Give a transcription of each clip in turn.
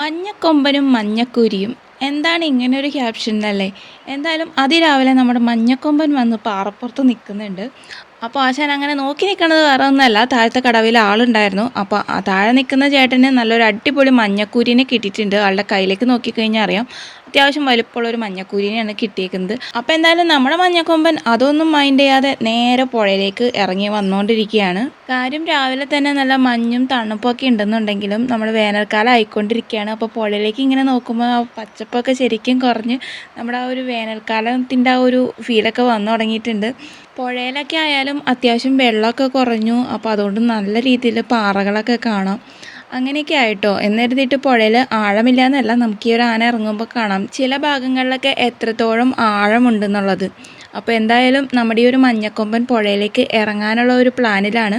മഞ്ഞക്കൊമ്പനും മഞ്ഞക്കൂരിയും. എന്താണ് ഇങ്ങനെ ഒരു ക്യാപ്ഷൻ എന്നല്ലേ എന്തായാലും അതിരാവിലെ നമ്മുടെ മഞ്ഞക്കൊമ്പൻ വന്ന് പാറപ്പുറത്ത് നിൽക്കുന്നുണ്ട് അപ്പോൾ ആശാൻ അങ്ങനെ നോക്കി നിൽക്കുന്നത് വേറെ ഒന്നുമല്ല താഴത്തെ കടവിൽ ആളുണ്ടായിരുന്നു. അപ്പോൾ ആ താഴെ നിൽക്കുന്ന ചേട്ടന് നല്ലൊരു അടിപൊളി മഞ്ഞക്കൂരിനെ കിട്ടിയിട്ടുണ്ട്. ആളുടെ കയ്യിലേക്ക് നോക്കിക്കഴിഞ്ഞാൽ അറിയാം. അത്യാവശ്യം വലുപ്പമുള്ള ഒരു മഞ്ഞക്കൂരിനെയാണ് കിട്ടിയേക്കുന്നത്. അപ്പോൾ എന്തായാലും നമ്മുടെ മഞ്ഞക്കൊമ്പൻ അതൊന്നും മൈൻഡ് ചെയ്യാതെ നേരെ പുഴയിലേക്ക് ഇറങ്ങി വന്നുകൊണ്ടിരിക്കുകയാണ് കാര്യം രാവിലെ തന്നെ നല്ല മഞ്ഞും തണുപ്പൊക്കെ ഉണ്ടെന്നുണ്ടെങ്കിലും നമ്മൾ വേനൽക്കാലം ആയിക്കൊണ്ടിരിക്കുകയാണ്. അപ്പോൾ പുഴയിലേക്ക് ഇങ്ങനെ നോക്കുമ്പോൾ ആ പച്ചപ്പൊക്കെ ശരിക്കും കുറഞ്ഞ് നമ്മുടെ ആ ഒരു വേനൽക്കാലത്തിന്റെ ആ ഒരു ഫീലൊക്കെ വന്നു തുടങ്ങിയിട്ടുണ്ട്. പുഴയിലൊക്കെ ആയാലും അത്യാവശ്യം വെള്ളമൊക്കെ കുറഞ്ഞു. അപ്പോൾ അതുകൊണ്ട് നല്ല രീതിയിൽ പാറകളൊക്കെ കാണാം. അങ്ങനെയൊക്കെ ആയിട്ടോ. എന്നിരുന്നിട്ട് പുഴയിൽ ആഴമില്ല എന്നല്ല നമുക്ക് ഈ ഒരു ആന ഇറങ്ങുമ്പോൾ കാണാം. ചില ഭാഗങ്ങളിലൊക്കെ എത്രത്തോളം ആഴമുണ്ടെന്നുള്ളത്. അപ്പോൾ എന്തായാലും നമ്മുടെ ഈ ഒരു മഞ്ഞക്കൊമ്പൻ പുഴയിലേക്ക് ഇറങ്ങാനുള്ള ഒരു പ്ലാനിലാണ്.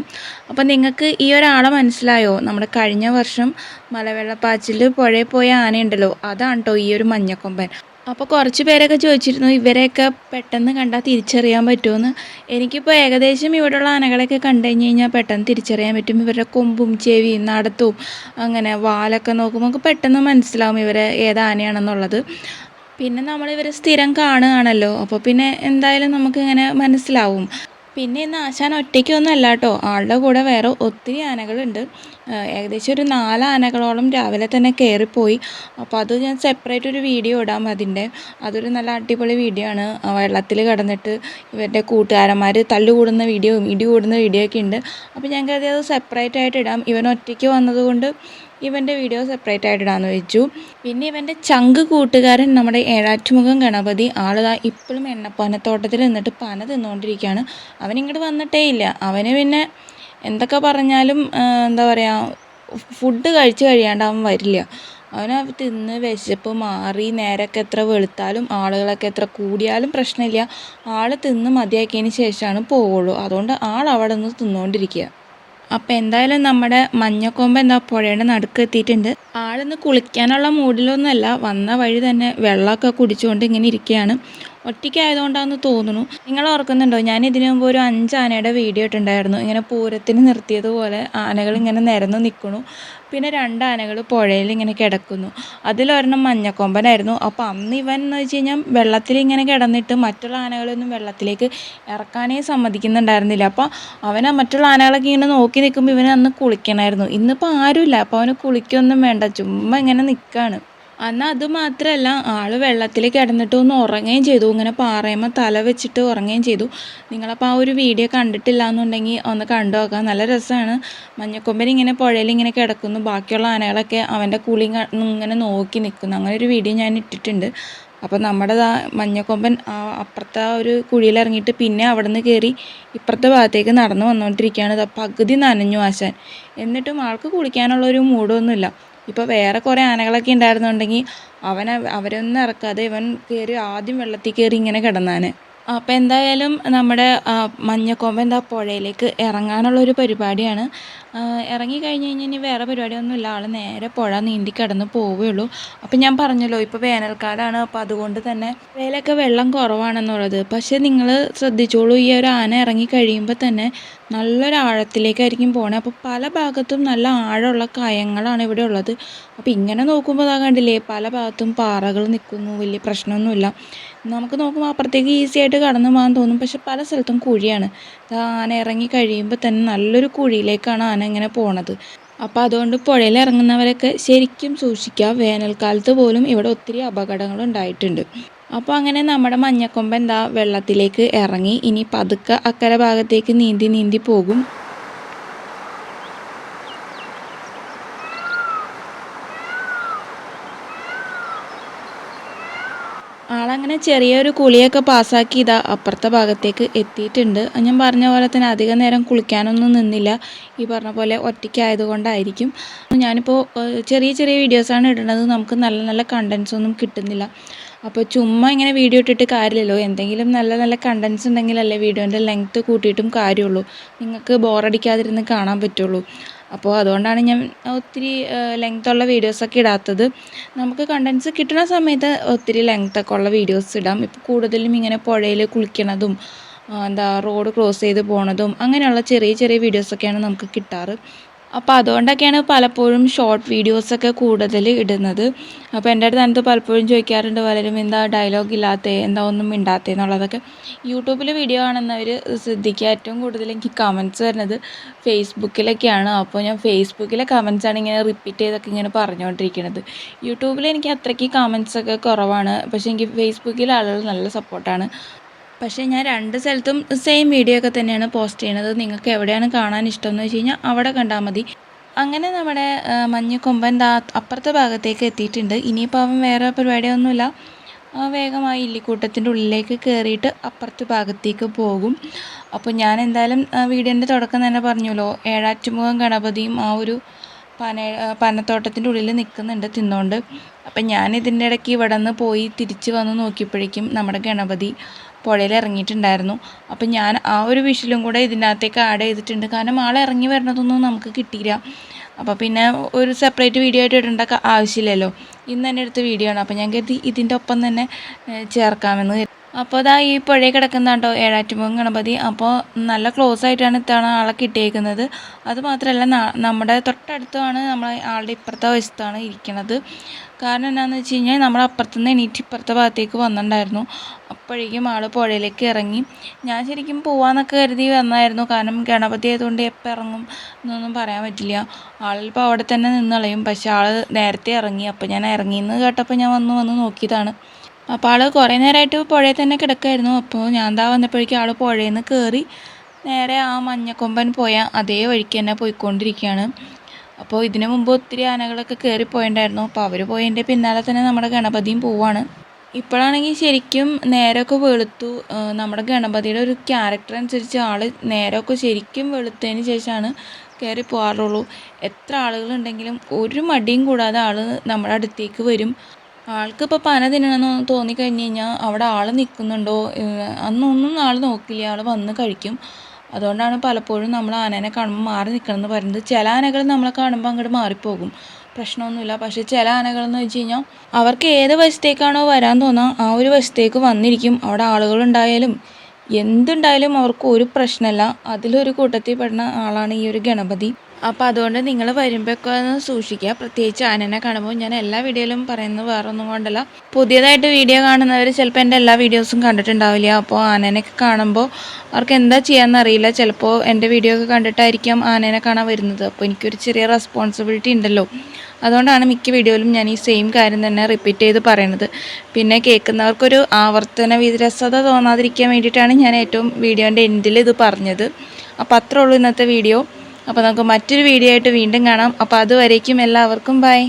അപ്പോൾ നിങ്ങൾക്ക് ഈ ഒരാളെ മനസ്സിലായോ? നമ്മുടെ കഴിഞ്ഞ വർഷം മലവെള്ളപ്പാച്ചിൽ പുഴയിൽ പോയ ആനയുണ്ടല്ലോ അതാണ് കേട്ടോ ഈ ഒരു മഞ്ഞക്കൊമ്പൻ. അപ്പോൾ കുറച്ച് പേരൊക്കെ ചോദിച്ചിരുന്നു ഇവരെയൊക്കെ പെട്ടെന്ന് കണ്ടാൽ തിരിച്ചറിയാൻ പറ്റുമെന്ന്? എനിക്കിപ്പോൾ ഏകദേശം ഇവിടെയുള്ള ആനകളെയൊക്കെ കണ്ടു കഴിഞ്ഞ് കഴിഞ്ഞാൽ പെട്ടെന്ന് തിരിച്ചറിയാൻ പറ്റും. ഇവരുടെ കൊമ്പും ചെവിയും നടത്തും അങ്ങനെ വാലൊക്കെ നോക്കുമ്പോൾ പെട്ടെന്ന് മനസ്സിലാവും ഇവരെ ഏത് ആനയാണെന്നുള്ളത്. പിന്നെ നമ്മൾ ഇവരെ സ്ഥിരം കാണുകയാണല്ലോ. അപ്പോൾ പിന്നെ എന്തായാലും നമുക്കിങ്ങനെ മനസ്സിലാവും. പിന്നെ ഇന്ന് ആശാൻ ഒറ്റയ്ക്കൊന്നുമല്ല കേട്ടോ ആളുടെ കൂടെ വേറെ ഒത്തിരി ആനകളുണ്ട്. ഏകദേശം ഒരു നാല് ആനകളോളം രാവിലെ തന്നെ കയറിപ്പോയി. അപ്പോൾ അത് ഞാൻ സെപ്പറേറ്റ് ഒരു വീഡിയോ ഇടാം അതിന്റെ. അതൊരു നല്ല അടിപൊളി വീഡിയോ ആണ്. വെള്ളത്തിൽ കിടന്നിട്ട് ഇവരുടെ കൂട്ടുകാരന്മാർ തല്ലുകൂടുന്ന വീഡിയോ ഇടി കൂടുന്ന വീഡിയോ ഒക്കെ ഉണ്ട്. അപ്പോൾ ഞങ്ങൾക്ക് അത് സെപ്പറേറ്റ് ആയിട്ട് ഇടാം. ഇവൻ ഒറ്റയ്ക്ക് വന്നതുകൊണ്ട് ഇവന്റെ വീഡിയോ സെപ്പറേറ്റ് ആയിട്ട് ഇടാമെന്ന് വെച്ചു. പിന്നെ ഇവന്റെ ചങ്ക് കൂട്ടുകാരൻ നമ്മുടെ ഏഴാറ്റുമുഖം ഗണപതി ആളുതാ ഇപ്പോഴും എണ്ണപ്പനത്തോട്ടത്തിൽ നിന്നിട്ട് പന തിന്നുകൊണ്ടിരിക്കുകയാണ്. അവൻ ഇങ്ങോട്ട് വന്നിട്ടേ ഇല്ല. അവന് പിന്നെ എന്തൊക്കെ പറഞ്ഞാലും എന്താ പറയുക ഫുഡ് കഴിച്ച് കഴിയാണ്ട് അവൻ വരില്ല. അവന് തിന്ന് വിശപ്പ് മാറി നേരൊക്കെ എത്ര വെളുത്താലും ആളുകളൊക്കെ എത്ര കൂടിയാലും പ്രശ്നമില്ല. ആൾ തിന്ന് മതിയാക്കിയതിന് ശേഷമാണ് പോവുള്ളൂ. അതുകൊണ്ട് ആൾ അവിടെ നിന്ന് തിന്നുകൊണ്ടിരിക്കുക. അപ്പോൾ എന്തായാലും നമ്മുടെ മഞ്ഞക്കൊമ്പ് എന്താ പുഴയുടെ നടുക്ക് എത്തിയിട്ടുണ്ട്. ആളിന്ന് കുളിക്കാനുള്ള മൂഡിലൊന്നുമല്ല വന്ന വഴി തന്നെ വെള്ളമൊക്കെ കുടിച്ചുകൊണ്ട് ഇങ്ങനെ ഇരിക്കുകയാണ്. ഒറ്റയ്ക്കായതുകൊണ്ടാണെന്ന് തോന്നുന്നു. നിങ്ങൾ ഓർക്കുന്നുണ്ടോ? ഞാൻ ഇതിനു മുമ്പ് ഒരു അഞ്ച് ആനയുടെ വീഡിയോ ഇട്ടുണ്ടായിരുന്നു ഇങ്ങനെ പൂരത്തിന് നിർത്തിയതുപോലെ ആനകൾ ഇങ്ങനെ നിരന്ന് നിൽക്കുന്നു പിന്നെ രണ്ട് ആനകൾ പുഴയിൽ ഇങ്ങനെ കിടക്കുന്നു. അതിലൊരെണ്ണം മഞ്ഞക്കൊമ്പനായിരുന്നു. അപ്പോൾ അന്ന് ഇവൻ എന്ന് വെച്ച് കഴിഞ്ഞാൽ വെള്ളത്തിൽ ഇങ്ങനെ കിടന്നിട്ട് മറ്റുള്ള ആനകളൊന്നും വെള്ളത്തിലേക്ക് ഇറക്കാനേ സമ്മതിക്കുന്നുണ്ടായിരുന്നില്ല. അപ്പോൾ അവനെ മറ്റുള്ള ആനകളൊക്കെ ഇങ്ങനെ നോക്കി നിൽക്കുമ്പോൾ ഇവനെ അന്ന് കുളിക്കണമായിരുന്നു ഇന്നിപ്പോൾ ആരുമില്ല. അപ്പോൾ അവന് കുളിക്കൊന്നും വേണ്ട. ചുമ്മാ ഇങ്ങനെ നിൽക്കുകയാണ് അന്ന് അത് മാത്രമല്ല ആൾ വെള്ളത്തിൽ കിടന്നിട്ട് ഒന്ന് ഉറങ്ങുകയും ചെയ്തു. ഇങ്ങനെ പാറയമ്മ തല വെച്ചിട്ട് ഉറങ്ങുകയും ചെയ്തു. നിങ്ങളപ്പോൾ ആ ഒരു വീഡിയോ കണ്ടിട്ടില്ല എന്നുണ്ടെങ്കിൽ ഒന്ന് കണ്ടു നോക്കാം. നല്ല രസമാണ് മഞ്ഞക്കൊമ്പൻ ഇങ്ങനെ പുഴയിൽ ഇങ്ങനെ കിടക്കുന്നു. ബാക്കിയുള്ള ആനകളൊക്കെ അവന്റെ കുളി ഇങ്ങനെ നോക്കി നിൽക്കുന്നു അങ്ങനെ ഒരു വീഡിയോ ഞാൻ ഇട്ടിട്ടുണ്ട്. അപ്പോൾ നമ്മുടെ ആ മഞ്ഞക്കൊമ്പൻ ആ അപ്പുറത്തെ ആ ഒരു കുഴിയിൽ ഇറങ്ങിയിട്ട് പിന്നെ അവിടെ നിന്ന് കയറി ഇപ്പുറത്തെ ഭാഗത്തേക്ക് നടന്നു വന്നുകൊണ്ടിരിക്കുകയാണ്. പകുതി നനഞ്ഞു ആശാൻ. എന്നിട്ടും ആൾക്ക് കുളിക്കാനുള്ള ഒരു മൂഡൊന്നുമില്ല ഇപ്പോൾ വേറെ കുറേ ആനകളൊക്കെ ഉണ്ടായിരുന്നുണ്ടെങ്കിൽ അവൻ അവരൊന്നും ഇറക്കാതെ ഇവൻ കയറി ആദ്യം വെള്ളത്തിൽ കയറി ഇങ്ങനെ കിടന്നാണ് അപ്പോൾ എന്തായാലും നമ്മുടെ മഞ്ഞക്കൊമ്പൻ എന്താ പുഴയിലേക്ക് ഇറങ്ങാനുള്ളൊരു പരിപാടിയാണ്. ഇറങ്ങി കഴിഞ്ഞ് കഴിഞ്ഞാൽ ഇനി വേറെ പരിപാടിയൊന്നുമില്ല. ആൾ നേരെ പുഴ നീന്തി കിടന്ന് പോവുകയുള്ളൂ. അപ്പം ഞാൻ പറഞ്ഞല്ലോ ഇപ്പോൾ വേനൽക്കാലമാണ് അപ്പോൾ അതുകൊണ്ട് തന്നെ വേലയൊക്കെ വെള്ളം കുറവാണെന്നുള്ളത്. പക്ഷേ നിങ്ങൾ ശ്രദ്ധിച്ചോളൂ ഈ ഒരു ആന ഇറങ്ങി കഴിയുമ്പോൾ തന്നെ നല്ലൊരു ആഴത്തിലേക്കായിരിക്കും പോണേ. അപ്പോൾ പല ഭാഗത്തും നല്ല ആഴമുള്ള കയങ്ങളാണ് ഇവിടെ ഉള്ളത്. അപ്പോൾ ഇങ്ങനെ നോക്കുമ്പോൾ അതാ കണ്ടില്ലേ പല ഭാഗത്തും പാറകൾ നിൽക്കുന്നു വലിയ പ്രശ്നമൊന്നുമില്ല. നമുക്ക് നോക്കുമ്പോൾ അപ്പുറത്തേക്ക് ഈസി ആയിട്ട് കടന്നു പോകാൻ തോന്നും. പക്ഷെ പല സ്ഥലത്തും കുഴിയാണ്. ആന ഇറങ്ങി കഴിയുമ്പോൾ തന്നെ നല്ലൊരു കുഴിയിലേക്കാണ് ആന ഇങ്ങനെ പോണത്. അപ്പോൾ അതുകൊണ്ട് പുഴയിൽ ഇറങ്ങുന്നവരൊക്കെ ശരിക്കും സൂക്ഷിക്കുക. വേനൽക്കാലത്ത് പോലും ഇവിടെ ഒത്തിരി അപകടങ്ങൾ ഉണ്ടായിട്ടുണ്ട്. അപ്പോൾ അങ്ങനെ നമ്മുടെ മഞ്ഞക്കൊമ്പൻ എന്താ വെള്ളത്തിലേക്ക് ഇറങ്ങി. ഇനി പതുക്കെ അക്കരെ ഭാഗത്തേക്ക് നീന്തി നീന്തി പോകും. ആളങ്ങനെ ചെറിയൊരു കുളിയൊക്കെ പാസ്സാക്കി ഇതാ അപ്പുറത്തെ ഭാഗത്തേക്ക് എത്തിയിട്ടുണ്ട്. ഞാൻ പറഞ്ഞ പോലെ തന്നെ അധികം നേരം കുളിക്കാനൊന്നും നിന്നില്ല. ഈ പറഞ്ഞ പോലെ ഒറ്റയ്ക്കായതുകൊണ്ടായിരിക്കും ഞാനിപ്പോൾ ചെറിയ ചെറിയ വീഡിയോസാണ് ഇടുന്നത്. നമുക്ക് നല്ല നല്ല കണ്ടൻസ് ഒന്നും കിട്ടുന്നില്ല. അപ്പോൾ ചുമ്മാ ഇങ്ങനെ വീഡിയോ ഇട്ടിട്ട് കാര്യമില്ലല്ലോ. എന്തെങ്കിലും നല്ല നല്ല കണ്ടൻസ് ഉണ്ടെങ്കിലല്ലേ വീഡിയോന്റെ ലെങ്ത്ത് കൂട്ടിയിട്ടും കാര്യമുള്ളൂ. നിങ്ങൾക്ക് ബോറടിക്കാതിരുന്ന് കാണാൻ പറ്റുള്ളൂ. അപ്പോൾ അതുകൊണ്ടാണ് ഞാൻ ഒത്തിരി ലെങ്ത്തുള്ള വീഡിയോസൊക്കെ ഇടാത്തത്. നമുക്ക് കണ്ടൻസ് കിട്ടുന്ന സമയത്ത് ഒത്തിരി ലെങ്ത്തൊക്കെ ഉള്ള വീഡിയോസ് ഇടാം. ഇപ്പോൾ കൂടുതലും ഇങ്ങനെ പുഴയിൽ കുളിക്കണതും എന്താ റോഡ് ക്രോസ് ചെയ്ത് പോണതും അങ്ങനെയുള്ള ചെറിയ ചെറിയ വീഡിയോസൊക്കെയാണ് നമുക്ക് കിട്ടാറ്. അപ്പോൾ അതുകൊണ്ടൊക്കെയാണ് പലപ്പോഴും ഷോർട്ട് വീഡിയോസൊക്കെ കൂടുതൽ ഇടുന്നത്. അപ്പോൾ എന്റെ അടുത്ത് അതിനകത്ത് പലപ്പോഴും ചോദിക്കാറുണ്ട് പലരും എന്താ ഡയലോഗ് ഇല്ലാത്ത എന്താ ഒന്നും മിണ്ടാത്തേ എന്നുള്ളതൊക്കെ. യൂട്യൂബിൽ വീഡിയോ കാണുന്നവർ ശ്രദ്ധിക്കുക. ഏറ്റവും കൂടുതൽ എനിക്ക് കമന്റ്സ് വരുന്നത് ഫേസ്ബുക്കിലൊക്കെയാണ് അപ്പോൾ ഞാൻ ഫേസ്ബുക്കിലെ കമന്റ്സാണ് ഇങ്ങനെ റിപ്പീറ്റ് ചെയ്തൊക്കെ ഇങ്ങനെ പറഞ്ഞുകൊണ്ടിരിക്കുന്നത് യൂട്യൂബിൽ എനിക്ക് അത്രയ്ക്ക് കമൻസൊക്കെ കുറവാണ്. പക്ഷേ എനിക്ക് ഫേസ്ബുക്കിൽ ആളുകൾ നല്ല സപ്പോർട്ടാണ് പക്ഷേ ഞാൻ രണ്ട് സ്ഥലത്തും സെയിം വീഡിയോ ഒക്കെ തന്നെയാണ് പോസ്റ്റ് ചെയ്യണത് നിങ്ങൾക്ക് എവിടെയാണ് കാണാൻ ഇഷ്ടം എന്ന് വെച്ച് കഴിഞ്ഞാൽ അവിടെ കണ്ടാൽ മതി. അങ്ങനെ നമ്മുടെ മഞ്ഞക്കൊമ്പൻ ദാ അപ്പുറത്തെ ഭാഗത്തേക്ക് എത്തിയിട്ടുണ്ട്. ഇനിയിപ്പോൾ അവൻ വേറെ പരിപാടിയൊന്നുമില്ല. വേഗമായി ഇല്ലിക്കൂട്ടത്തിന്റെ ഉള്ളിലേക്ക് കയറിയിട്ട് അപ്പുറത്തെ ഭാഗത്തേക്ക് പോകും. അപ്പോൾ ഞാൻ എന്തായാലും വീഡിയോന്റെ തുടക്കം തന്നെ പറഞ്ഞല്ലോ. ഏഴാറ്റുമുഖം ഗണപതിയും ആ ഒരു പന പനത്തോട്ടത്തിന്റെ ഉള്ളിൽ നിൽക്കുന്നുണ്ട് തിന്നുകൊണ്ട്. അപ്പം ഞാൻ ഇതിന്റെ ഇടയ്ക്ക് ഇവിടെ നിന്ന് പോയി തിരിച്ച് വന്ന് നോക്കിയപ്പോഴേക്കും നമ്മുടെ ഗണപതി പുഴയിൽ ഇറങ്ങിയിട്ടുണ്ടായിരുന്നു. അപ്പം ഞാൻ ആ ഒരു വിഷലും കൂടെ ഇതിനകത്തേക്ക് ആഡ് ചെയ്തിട്ടുണ്ട്. കാരണം ആൾ ഇറങ്ങി വരണതൊന്നും നമുക്ക് കിട്ടിയില്ല. അപ്പോൾ പിന്നെ ഒരു സെപ്പറേറ്റ് വീഡിയോ ആയിട്ട് ഇടേണ്ട ആവശ്യമില്ലല്ലോ. ഇന്ന് തന്നെ എടുത്ത വീഡിയോ ആണ്. അപ്പോൾ ഞാൻ കരുതി ഇതിന്റെ ഒപ്പം തന്നെ ചേർക്കാമെന്ന്. അപ്പോൾ അതാ ഈ പുഴയിൽ കിടക്കുന്ന കേട്ടോ ഏഴാറ്റുമുഖം ഗണപതി. അപ്പോൾ നല്ല ക്ലോസ് ആയിട്ടാണ് ഇത്തവണ ആളെ കിട്ടിയേക്കുന്നത്. അതുമാത്രമല്ല നമ്മുടെ തൊട്ടടുത്താണ് നമ്മളെ ആളുടെ ഇപ്പുറത്തെ വശത്താണ് ഇരിക്കുന്നത് കാരണം എന്താണെന്ന് വെച്ച് കഴിഞ്ഞാൽ നമ്മൾ അപ്പുറത്തുനിന്ന് എണീറ്റ് ഇപ്പുറത്തെ ഭാഗത്തേക്ക് വന്നിട്ടുണ്ടായിരുന്നു. അപ്പോഴേക്കും ആൾ പുഴയിലേക്ക് ഇറങ്ങി. ഞാൻ ശരിക്കും പോവാന്നൊക്കെ കരുതി വന്നായിരുന്നു. കാരണം ഗണപതി ആയതുകൊണ്ട് എപ്പോൾ ഇറങ്ങും എന്നൊന്നും പറയാൻ പറ്റില്ല. ആളിപ്പോൾ അവിടെ തന്നെ നിന്നളയും പക്ഷെ ആൾ നേരത്തെ ഇറങ്ങി. അപ്പോൾ ഞാൻ ഇറങ്ങിയെന്ന് കേട്ടപ്പോൾ ഞാൻ വന്ന് വന്ന് നോക്കിയതാണ്. അപ്പോൾ ആൾ കുറേ നേരമായിട്ട് പുഴയിൽ തന്നെ കിടക്കുമായിരുന്നു അപ്പോൾ ഞാൻ എന്താ വന്നപ്പോഴേക്കും ആൾ പുഴയിൽ നിന്ന് കയറി നേരെ ആ മഞ്ഞക്കൊമ്പൻ പോയ അതേ വഴിക്ക് തന്നെ പോയിക്കൊണ്ടിരിക്കുകയാണ് അപ്പോൾ ഇതിനു മുമ്പ് ഒത്തിരി ആനകളൊക്കെ കയറി പോയിട്ടുണ്ടായിരുന്നു അപ്പോൾ അവർ പോയതിന്റെ പിന്നാലെ തന്നെ നമ്മുടെ ഗണപതിയും പോവാണ്. ഇപ്പോഴാണെങ്കിൽ ശരിക്കും നേരമൊക്കെ വെളുത്തു. നമ്മുടെ ഗണപതിയുടെ ഒരു ക്യാരക്ടർ അനുസരിച്ച് ആൾ നേരമൊക്കെ ശരിക്കും വെളുത്തതിന് ശേഷമാണ് കയറി പോകാറുള്ളൂ എത്ര ആളുകളുണ്ടെങ്കിലും ഒരു മടിയും കൂടാതെ ആൾ നമ്മുടെ അടുത്തേക്ക് വരും. ആൾക്ക് ഇപ്പോൾ പന തിന്നണമെന്ന് തോന്നിക്കഴിഞ്ഞ് കഴിഞ്ഞാൽ അവിടെ ആൾ നിൽക്കുന്നുണ്ടോ അന്നൊന്നും ആൾ നോക്കില്ല. ആൾ വന്ന് കഴിക്കും. അതുകൊണ്ടാണ് പലപ്പോഴും നമ്മൾ ആനേനെ കാണുമ്പോൾ മാറി നിൽക്കണം എന്ന് പറയുന്നത്. ചില ആനകൾ നമ്മളെ കാണുമ്പോൾ അങ്ങോട്ട് മാറിപ്പോകും. പ്രശ്നമൊന്നുമില്ല പക്ഷേ ചില ആനകളെന്ന് വെച്ച് കഴിഞ്ഞാൽ അവർക്ക് ഏത് വശത്തേക്കാണോ വരാൻ തോന്നുക ആ ഒരു വശത്തേക്ക് വന്നിരിക്കും. അവിടെ ആളുകളുണ്ടായാലും എന്തുണ്ടായാലും അവർക്ക് ഒരു പ്രശ്നമല്ല അതിലൊരു കൂട്ടത്തിൽ പെടുന്ന ആളാണ് ഈ ഒരു ഗണപതി. അപ്പോൾ അതുകൊണ്ട് നിങ്ങൾ വരുമ്പോഴൊക്കെ ഒന്ന് സൂക്ഷിക്കുക. പ്രത്യേകിച്ച് ആനനെ കാണുമ്പോൾ ഞാൻ എല്ലാ വീഡിയോയിലും പറയുന്നത് വേറെ ഒന്നും കൊണ്ടല്ല. പുതിയതായിട്ട് വീഡിയോ കാണുന്നവർ ചിലപ്പോൾ എന്റെ എല്ലാ വീഡിയോസും കണ്ടിട്ടുണ്ടാവില്ല. അപ്പോൾ ആനേനെയൊക്കെ കാണുമ്പോൾ അവർക്ക് എന്താ ചെയ്യാമെന്ന് അറിയില്ല. ചിലപ്പോൾ എന്റെ വീഡിയോ ഒക്കെ കണ്ടിട്ടായിരിക്കാം ആനേനെ കാണാൻ വരുന്നത്. അപ്പോൾ എനിക്കൊരു ചെറിയ റെസ്പോൺസിബിലിറ്റി ഉണ്ടല്ലോ. അതുകൊണ്ടാണ് മിക്ക വീഡിയോയിലും ഞാൻ ഈ സെയിം കാര്യം തന്നെ റിപ്പീറ്റ് ചെയ്ത് പറയുന്നത് പിന്നെ കേൾക്കുന്നവർക്കൊരു ആവർത്തന വിരസത തോന്നാതിരിക്കാൻ വേണ്ടിയിട്ടാണ് ഞാൻ ഏറ്റവും വീഡിയോന്റെ എൻഡിൽ ഇത് പറഞ്ഞത്. അപ്പോൾ അത്രേ ഉള്ളൂ ഇന്നത്തെ വീഡിയോ. അപ്പോൾ നമുക്ക് മറ്റൊരു വീഡിയോ ആയിട്ട് വീണ്ടും കാണാം. അപ്പോൾ അതുവരേക്കും എല്ലാവർക്കും ബൈ